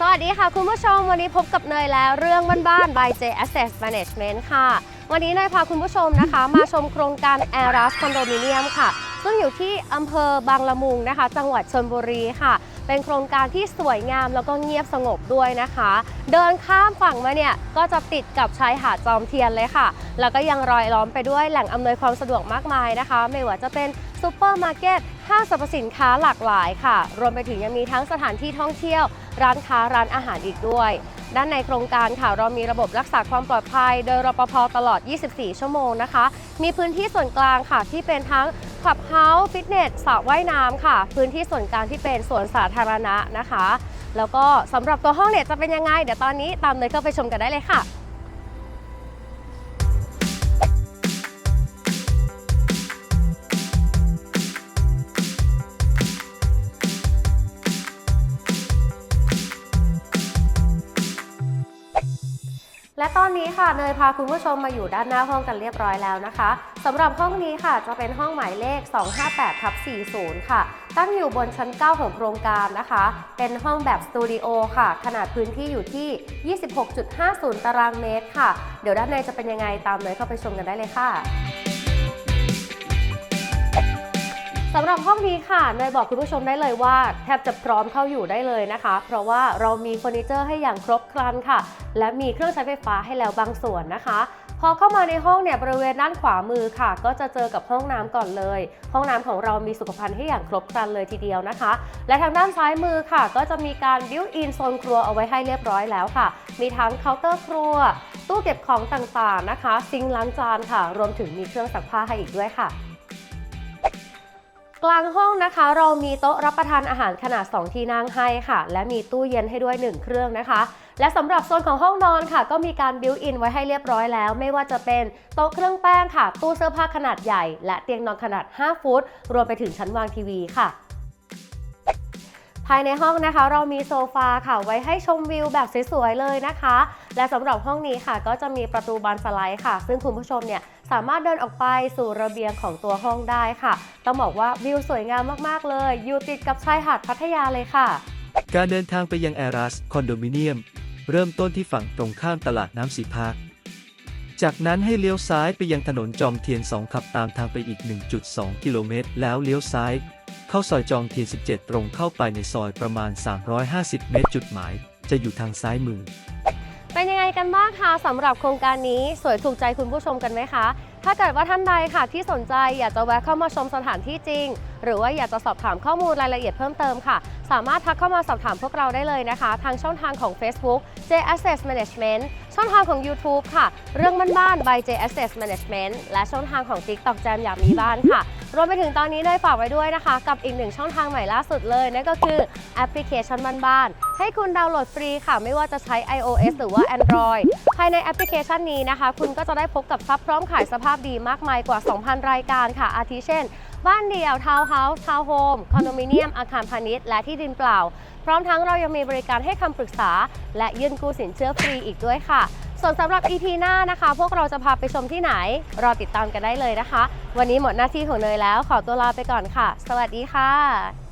สวัสดีค่ะ คุณผู้ชมวันนี้พบกับเนยแล้วเรื่องบ้านๆ by J Asset Management ค่ะ วันนี้เนยพาคุณผู้ชมนะคะ มาชมโครงการ a i r u s Condominium ค่ะ ซึ่งอยู่ที่อำเภอบางละมุงนะคะ จังหวัดชลบุรีค่ะ เป็นโครงการที่สวยงามแล้วก็เงียบสงบด้วยนะคะ เดินข้ามฝั่งมาเนี่ยก็จะติดกับชายหาดจอมเทียนเลยค่ะ แล้วก็ยังรอยล้อมไปด้วยแหล่งอำนวยความสะดวกมากมายนะคะ ไม่ว่าจะเป็นซูเปอร์มาร์เก็ตห้างสรรพสินค้าหลากหลายค่ะ รวมไปถึงยังมีทั้งสถานที่ท่องเที่ยว ร้านค้าร้านอาหารอีกด้วย ด้านในโครงการค่ะเรามีระบบรักษาความปลอดภัย โดยรปภตลอด 24 ชั่วโมงนะคะ มีพื้นที่ส่วนกลางค่ะที่เป็นทั้ง คลับเฮาส์ฟิตเนสสระว่ายน้ำค่ะ พื้นที่ส่วนกลางที่เป็นสวนสาธารณะนะคะ แล้วก็สำหรับตัวห้องเนี่ยจะเป็นยังไง เดี๋ยวตอนนี้ตามเลยเข้าไปชมกันได้เลยค่ะ และตอนนี้ค่ะเนยพาคุณผู้ชมมาอยู่ด้านหน้าห้องกันเรียบร้อยแล้วนะคะสำหรับห้องนี้ค่ะจะเป็นห้องหมายเลข 258ทับ40 ค่ะ ตั้งอยู่บนชั้น 9 ของโครงการนะคะ เป็นห้องแบบสตูดิโอค่ะ ขนาดพื้นที่อยู่ที่ 26.50 ตารางเมตรค่ะ เดี๋ยวด้านในจะเป็นยังไงตามเนยเข้าไปชมกันได้เลยค่ะ สำหรับห้องนี้ค่ะเนยบอกคุณผู้ชมได้เลยว่า แทบจะพร้อมเข้าอยู่ได้เลยนะคะ เพราะว่าเรามีเฟอร์นิเจอร์ให้อย่างครบครันค่ะ และมีเครื่องใช้ไฟฟ้าให้แล้วบางส่วนนะคะ พอเข้ามาในห้องเนี่ยบริเวณด้านขวามือค่ะ ก็จะเจอกับห้องน้ำก่อนเลย ห้องน้ำของเรามีสุขภัณฑ์ให้อย่างครบครันเลยทีเดียวนะคะ และทางด้านซ้ายมือค่ะ ก็จะมีการบิวอินโซนครัวเอาไว้ให้เรียบร้อยแล้วค่ะ มีทั้งเคาน์เตอร์ครัว ตู้เก็บของต่างๆนะคะ ซิงค์ล้างจานค่ะ รวมถึงมีเครื่องซักผ้าให้อีกด้วยค่ะ กลางห้องนะคะ เรามีโต๊ะรับประทานอาหารขนาด 2 ที่นั่งให้ค่ะ และมีตู้เย็นให้ด้วย 1 เครื่องนะคะ และสำหรับโซนของห้องนอนค่ะ ก็มีการบิวอินไว้ให้เรียบร้อยแล้ว ไม่ว่าจะเป็นโต๊ะเครื่องแป้งค่ะ ตู้เสื้อผ้าขนาดใหญ่ และเตียงนอนขนาด 5 ฟุต รวมไปถึงชั้นวางทีวีค่ะ ภายในห้องนะคะเรามีโซฟาค่ะไว้ให้ชมวิวแบบสวยๆเลยนะคะ และสำหรับห้องนี้ค่ะ ก็จะมีประตูบานสไลด์ค่ะ ซึ่งคุณผู้ชมเนี่ยสามารถเดินออกไปสู่ระเบียงของตัวห้องได้ค่ะ ต้องบอกว่าวิวสวยงามมากๆเลยอยู่ติดกับชายหาดพัทยาเลยค่ะ การเดินทางไปยังแอรัสคอนโดมิเนียม เริ่มต้นที่ฝั่งตรงข้ามตลาดน้ำสีพักจากนั้นให้เลี้ยวซ้ายไปยังถนนจอมเทียน 2 ขับตามทางไปอีก 1.2 กิโลเมตร แล้วเลี้ยวซ้าย เข้าซอยจอมเทียน 17 ตรงเข้าไปในซอยประมาณ 350 เมตรจุดหมาย จะอยู่ทางซ้ายมือ เป็นยังไงกันบ้างคะสำหรับโครงการนี้สวยถูกใจคุณผู้ชมกันไหมคะ ถ้าเกิดว่าท่านใดค่ะที่สนใจอยากจะแวะเข้ามาชมสถานที่จริง หรือว่าอยากจะสอบถามข้อมูลรายละเอียดเพิ่มเติมค่ะ สามารถทักเข้ามาสอบถามพวกเราได้เลยนะคะ ทางช่องทางของ Facebook J Access Management ช่องทางของ YouTube ค่ะ เรื่องบ้านๆ by J Access Management และช่องทางของ TikTok แจมอยากมีบ้านค่ะ รวมไปถึงตอนนี้ได้ฝากไว้ด้วยนะคะ กับอีกหนึ่งช่องทางใหม่ล่าสุดเลยนั่นก็คือแอปพลิเคชันบ้านๆให้คุณดาวน์โหลดฟรีค่ะ ไม่ว่าจะใช้ iOS หรือว่า Android ภายในแอปพลิเคชันนี้นะคะ คุณก็จะได้พบกับทรัพย์พร้อมขายสภาพดีมากมายกว่า 2,000 รายการค่ะ อาทิเช่น บ้านเดี่ยวทาวน์เฮาส์ทาวน์โฮมคอนโดมิเนียมอาคารพาณิชย์และที่ดินเปล่า พร้อมทั้งเรายังมีบริการให้คำปรึกษา และยื่นกู้สินเชื่อฟรีอีกด้วยค่ะ ส่วนสำหรับ EP หน้านะคะ พวกเราจะพาไปชมที่ไหน รอติดตามกันได้เลยนะคะ วันนี้หมดหน้าที่ของเนยแล้ว ขอตัวลาไปก่อนค่ะ สวัสดีค่ะ